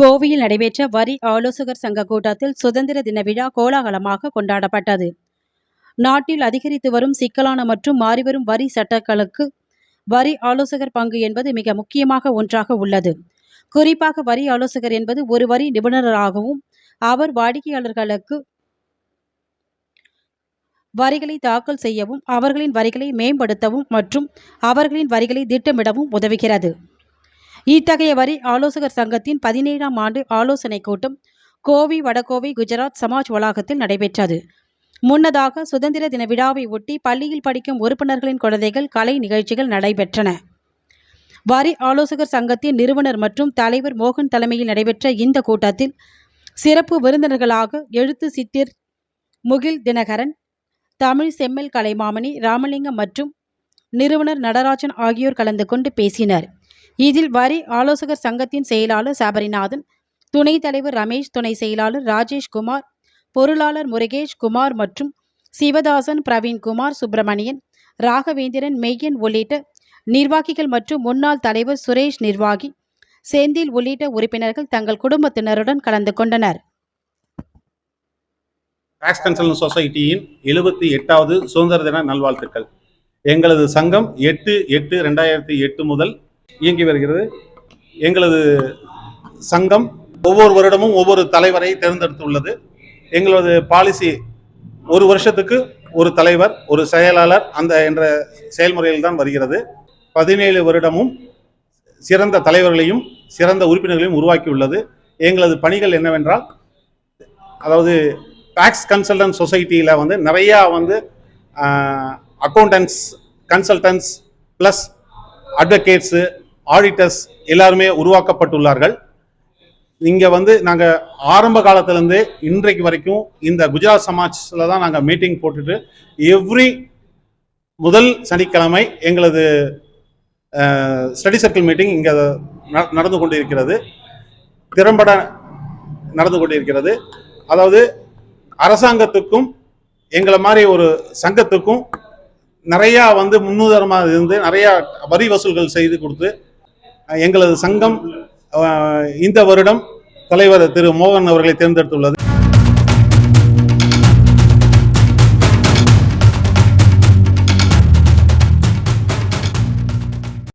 கோவையில் நடைபெற்ற வரி ஆலோசகர் சங்க கூட்டத்தில் சுதந்திர தின விழா கோலாகலமாக கொண்டாடப்பட்டது. நாட்டில் அதிகரித்து வரும் சிக்கலான மற்றும் மாறிவரும் வரி சட்டங்களுக்கு வரி ஆலோசகர் பங்கு என்பது மிக முக்கியமாக ஒன்றாக உள்ளது. குறிப்பாக வரி ஆலோசகர் என்பது ஒரு வரி நிபுணராகவும் அவர் வாடிக்கையாளர்களுக்கு வரிகளை தாக்கல் செய்யவும் அவர்களின் வரிகளை மேம்படுத்தவும் மற்றும் அவர்களின் வரிகளை திட்டமிடவும் உதவுகிறது. இத்தகைய வரி ஆலோசகர் சங்கத்தின் பதினேழாம் ஆண்டு ஆலோசனைக் கூட்டம் கோவை வடகோவை குஜராத் சமாஜ் வளாகத்தில் நடைபெற்றது. முன்னதாக சுதந்திர தின விழாவை ஒட்டி பள்ளியில் படிக்கும் உறுப்பினர்களின் குழந்தைகள் கலை நிகழ்ச்சிகள் நடைபெற்றன. வரி ஆலோசகர் சங்கத்தின் நிறுவனர் மற்றும் தலைவர் மோகன் தலைமையில் நடைபெற்ற இந்த கூட்டத்தில் சிறப்பு விருந்தினர்களாக எழுத்து சித்திர் முகில் தினகரன் தமிழ் செம்மல் கலைமாமணி ராமலிங்கம் மற்றும் நிறுவனர் நடராஜன் ஆகியோர் கலந்து கொண்டு பேசினர். இதில் வரி ஆலோசகர் சங்கத்தின் செயலாளர் சபரிநாதன் துணைத் தலைவர் ரமேஷ் துணை செயலாளர் ராஜேஷ் குமார் பொருளாளர் முருகேஷ் குமார் மற்றும் சிவதாசன் பிரவீன்குமார் சுப்பிரமணியன் ராகவேந்திரன் மெய்யன் உள்ளிட்ட நிர்வாகிகள் மற்றும் முன்னாள் தலைவர் சுரேஷ் நிர்வாகி செந்தில் உள்ளிட்ட உறுப்பினர்கள் தங்கள் குடும்பத்தினருடன் கலந்து கொண்டனர். டாக்ஸ் கன்சல்டன் சொசைட்டியின் எழுபத்தி எட்டாவது சுதந்திர தின நல்வாழ்த்துக்கள். எங்களது சங்கம் எட்டு எட்டு ரெண்டாயிரத்தி எட்டு முதல் இயங்கி வருகிறது. எங்களது சங்கம் ஒவ்வொரு வருடமும் ஒவ்வொரு தலைவரை தேர்ந்தெடுத்துள்ளது. எங்களது பாலிசி ஒரு வருஷத்துக்கு ஒரு தலைவர் ஒரு செயலாளர் அந்த என்ற செயல்முறையில் தான் வருகிறது. பதினேழு வருடமும் சிறந்த தலைவர்களையும் சிறந்த உறுப்பினர்களையும் உருவாக்கியுள்ளது. எங்களது பணிகள் என்னவென்றால் அதாவது டாக்ஸ் கன்சல்டன்ட் சொசைட்டியில் வந்து நிறையா வந்து accountants consultants plus advocates auditors எல்லாருமே உருவாக்கப்பட்டுள்ளார்கள். இங்கே வந்து நாங்கள் ஆரம்ப காலத்துலேருந்தே இன்றைக்கு வரைக்கும் இந்த குஜராத் சமாஜில் தான் நாங்கள் மீட்டிங் போட்டுட்டு எவ்ரி முதல் சனிக்கிழமை எங்களது ஸ்டடி சர்க்கிள் மீட்டிங் இங்கே நடந்து கொண்டிருக்கிறது. திறம்பட நடந்து கொண்டிருக்கிறது. அதாவது அரசாங்கத்துக்கும் எங்களை மாதிரி ஒரு சங்கத்துக்கும் நிறையா வந்து முன்னுதாரணமாக இருந்து நிறையா வரி வசூல்கள் செய்து கொடுத்து எங்களது சங்கம் அஹ், இந்த வருடம் தலைவர் திரு மோகன் அவர்களை தேர்ந்தெடுத்துள்ளது.